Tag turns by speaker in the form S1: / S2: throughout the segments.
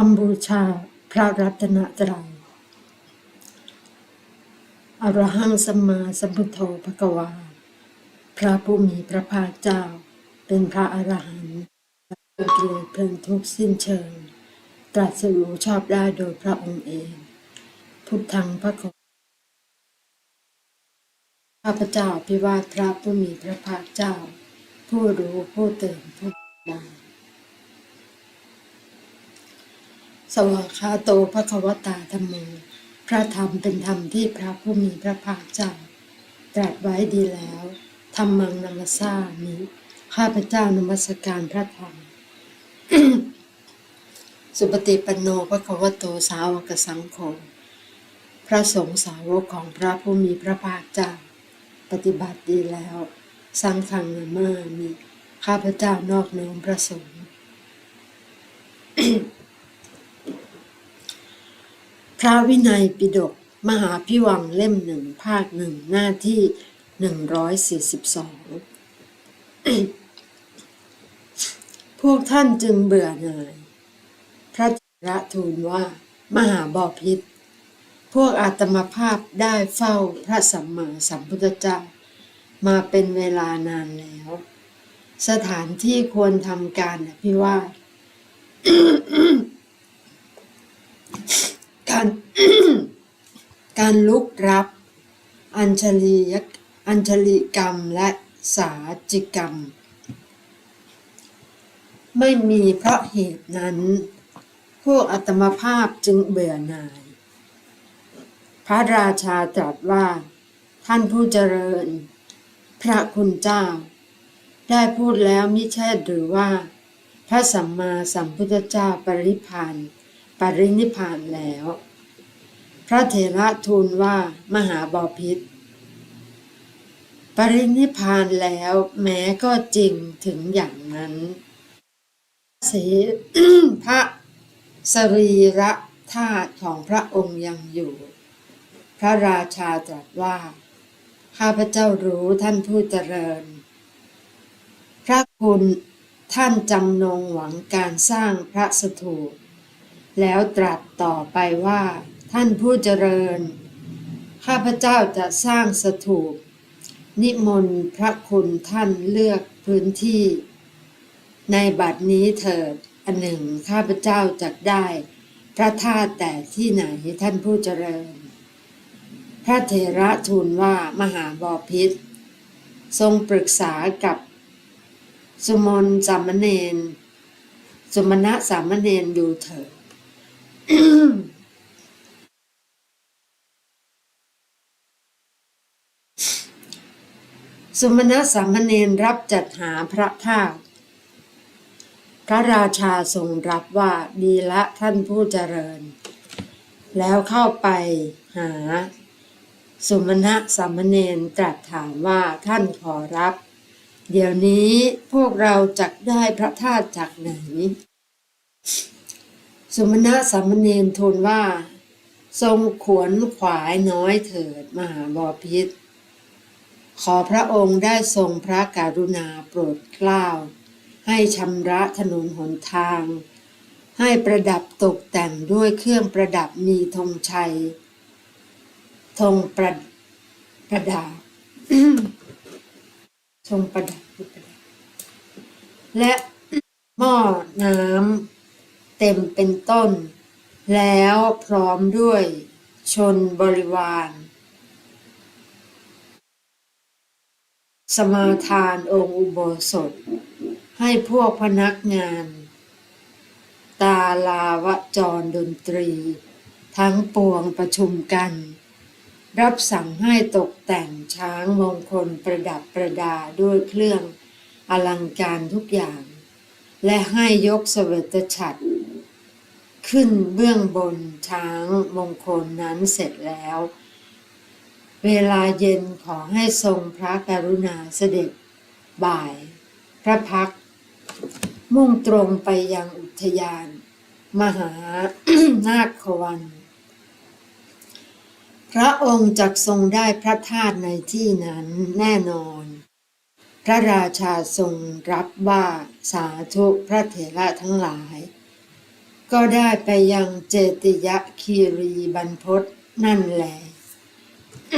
S1: คำบูชาพระรัตนตรัยอรหังสัมมาสัมพุทโธภควา พระผู้มีพระภาคเจ้า เป็นพระอรหันต์เป็นกิเลสเพลิงทุกสิ้นเชิง ตรัสรู้ชอบได้โดยพระองค์เอง พุทธังพระโคข้าพเจ้าพิวาทพระผู้มีพระภาคเจ้า ผู้รู้ผู้ตื่นผู้ได้ สวากขาโตพระควตาธรรมโมพระธรรมเป็นธรรมที่พระผู้มีพระภาคเจ้าตรัสไว้ดีแล้วธรรมังนัมสสามิข้าพเจ้านมัสการพระธรรม สุปฏิปันโนพระควโตสาวกสังโฆพระสงฆ์สาวกของพระผู้มีพระภาคเจ้า ปฏิบัติดีแล้ว สังฆังนามามิข้าพเจ้านอบน้อมพระสงฆ์ พระวินัยปิฎกมหาพิวังเล่มหนึ่งภาคหนึ่งหน้าที่หนึ่งร้อยสี่สิบสองพวกท่านจึงเบื่อหน่าย พระเถระทูลว่า มหาบอพิษพวกอาตมาภาพได้เฝ้าพระสัมมาสัมพุทธเจ้า มาเป็นเวลานานแล้ว สถานที่ควรทำการอภิวาท การการลุกรับ อัญชลียอัญชลีกรรมและสาจิกรรม ไม่มีเพราะเหตุนั้น พวกอัตมภาพจึงเบื่อหน่าย พระราชาตรัสว่า ท่านผู้เจริญ พระคุณเจ้า ได้พูดแล้วมิใช่หรือว่า พระสัมมาสัมพุทธเจ้าปริพานปรินิพพานแล้ว พระเถระทูลว่ามหาบอพิษปรินิพานแล้วแม้ก็จริงถึงอย่างนั้นเสพระสรีระธาตุของพระองค์ยังอยู่ พระราชาตรัสว่า ข้าพเจ้ารู้ท่านผู้เจริญ พระคุณท่านจำนงหวังการสร้างพระสถูปแล้วตรัสต่อไปว่า ท่านผู้เจริญ ข้าพเจ้าจะสร้างสถูป นิมนต์พระคุณท่านเลือกพื้นที่ ในบัดนี้เถิด อันหนึ่งข้าพเจ้าจักได้ พระธาตุแต่ที่ไหนท่านผู้เจริญ พระเถระทูลว่ามหาบอพิษ ทรงปรึกษากับสมนสามเณรสมณะสามเณรดูเถิด สุมณะสามเณรรับจัดหาพระธาตุพระราชาทรงรับว่าดีละท่านผู้เจริญ แล้วเข้าไปหา สุมณะสามเณรตรัสถามว่าท่านขอรับ เดี๋ยวนี้พวกเราจักได้พระธาตุจากไหน สุมณะสามเณรทูลว่า ทรงขวนขวายน้อยเถิดมหาบอพิษ ขอพระองค์ได้ทรงพระกรุณาโปรดเกล้า ให้ชำระถนนหนทาง ให้ประดับตกแต่งด้วยเครื่องประดับมีธงชัยธงประประดับธงประดับคือประดับและหม้อน้ำเต็มเป็นต้น แล้วพร้อมด้วยชนบริวาร สมาทานองค์อุโบสถ ให้พวกพนักงาน ตาลาวจรดนตรี ทั้งปวงประชุมกัน รับสั่งให้ตกแต่งช้างมงคลประดับประดาด้วยเครื่องอลังการทุกอย่าง และให้ยกเสวตฉัตรขึ้นเบื้องบนช้างมงคลนั้นเสร็จแล้ว เวลาเย็นขอให้ทรงพระกรุณาเสด็จ บ่าย พระพัก มุ่งตรงไปยังอุทยาน มหานาควัน พระองค์จักทรงได้พระธาตุในที่นั้นแน่นอน พระราชาทรงรับว่าสาธุพระเถระทั้งหลาย ก็ได้ไปยังเจติยะคีรีบรรพตนั่นแหละ พ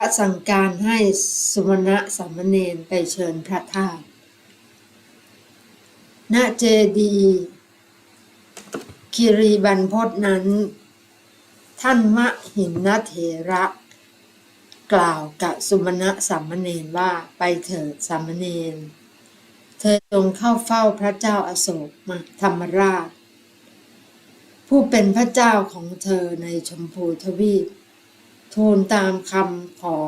S1: ระสั่งการให้สุมาณะสามเณรไปเชิญพระธาตุณเจดีคิรีบรรพตนั้น ท่านมะหินนเถระ กล่าวกับสุมณะสามเณรว่าไปเถิดสามเณร เธอจงเข้าเฝ้าพระเจ้าอาโศกมาธรรมราช ผู้เป็นพระเจ้าของเธอในชมพูทวีป ทูลตามคำขอ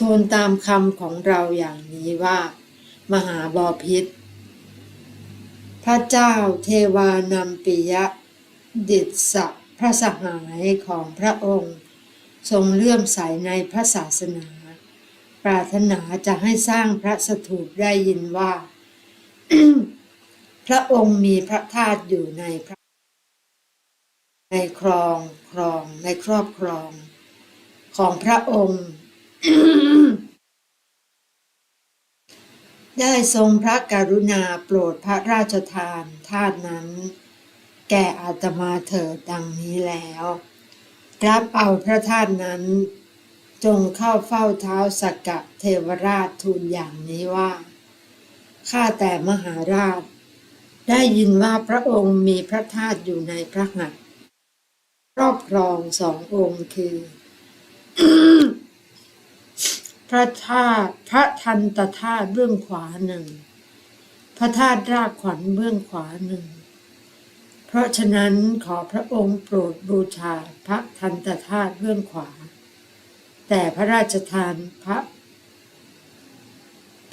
S1: ทูลตามคำของเราอย่างนี้ว่า มหาบอพิษ พระเจ้าเทวานำปิยะ ดิษะพระสหายของพระองค์ ทรงเลื่อมใสในพระศาสนา ปรารถนาจะให้สร้างพระสถูปได้ยินว่า พระองค์มีพระธาตุอยู่ในพระในครองครองในครอบครอง ของพระองค์ ได้ทรงพระกรุณาโปรดพระราชทานธาตุนั้น แก่อาตมาเถิดดังนี้แล้ว รับเอาพระธาตุนั้น จงเข้าเฝ้าเท้าสักกะเทวราชทูลอย่างนี้ว่า ข้าแต่มหาราช ได้ยินว่าพระองค์มีพระธาตุอยู่ในพระหัตถ์ครอบครองสององค์คือ พระธาตุพระทันตธาตุเบื้องขวาหนึ่ง พระธาตุรากขวัญเบื้องขวาหนึ่ง เพราะฉะนั้นขอพระองค์โปรดบูชาพระทันตธาตุเบื้องขวา แต่พระราชทานพระ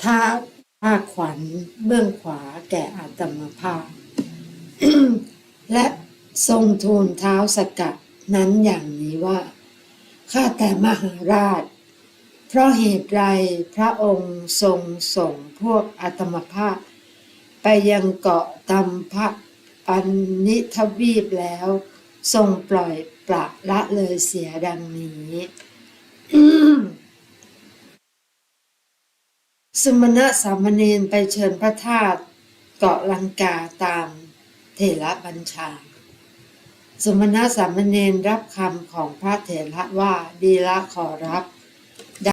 S1: ธาตุภาขวัญเบื้องขวาแก่อาตมภาพ และทรงทูลเท้าสกัดนั้นอย่างนี้ว่า ข้าแต่มหาราช เพราะเหตุไรพระองค์ทรงส่งพวกอาตมภาพ ไปยังเกาะตำพระปันนิทวีปแล้ว ทรงปล่อยปละละเลยเสียดังนี้ สมณะสามเณรไปเชิญพระธาตุเกาะลังกาตามเถระบัญชา สมณะสามเณรรับคำของพระเถระว่าดีละขอรับ